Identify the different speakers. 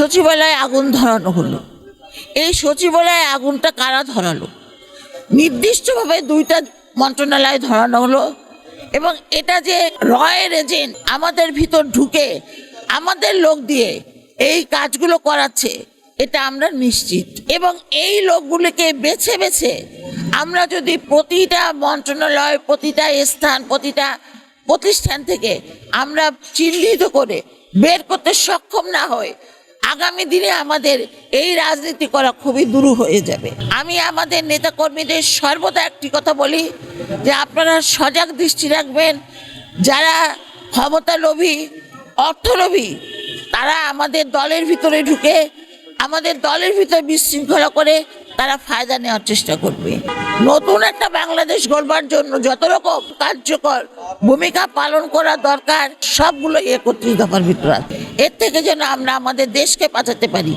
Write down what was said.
Speaker 1: সচিবালয়ে আগুন ধরানো হলো। এই সচিবালয়ে আগুনটা কারা ধরালো? নির্দিষ্টভাবে দুইটা মন্ত্রণালয় ধরানো হলো এবং এটা যে রয়ের এজেন্ট আমাদের ভিতর ঢুকে আমাদের লোক দিয়ে এই কাজগুলো করাচ্ছে, এটা আমরা নিশ্চিত। এবং এই লোকগুলোকে বেছে বেছে আমরা যদি প্রতিটা মন্ত্রণালয়, প্রতিটা স্থান, প্রতিটা প্রতিষ্ঠান থেকে আমরা চিহ্নিত করে বের করতে সক্ষম না হয় আগামী দিনে আমাদের এই রাজনীতি করা খুবই দূর হয়ে যাবে আমি আমাদের নেতাকর্মীদের সর্বদা একটি কথা বলি যে আপনারা সজাগ দৃষ্টি রাখবেন, যারা ক্ষমতালোভী অর্থলোভী তারা আমাদের দলের ভিতরে ঢুকে, আমাদের দলের ভিতরে বিশৃঙ্খলা করে তারা ফায়দা নেওয়ার চেষ্টা করবে নতুন একটা বাংলাদেশ গড়বার জন্য যত রকম কার্যকর ভূমিকা পালন করা দরকার, সবগুলো একত্রিত দফার ভিতরে আছে। এর থেকে যেন আমরা আমাদের দেশকে পাঠাতে পারি।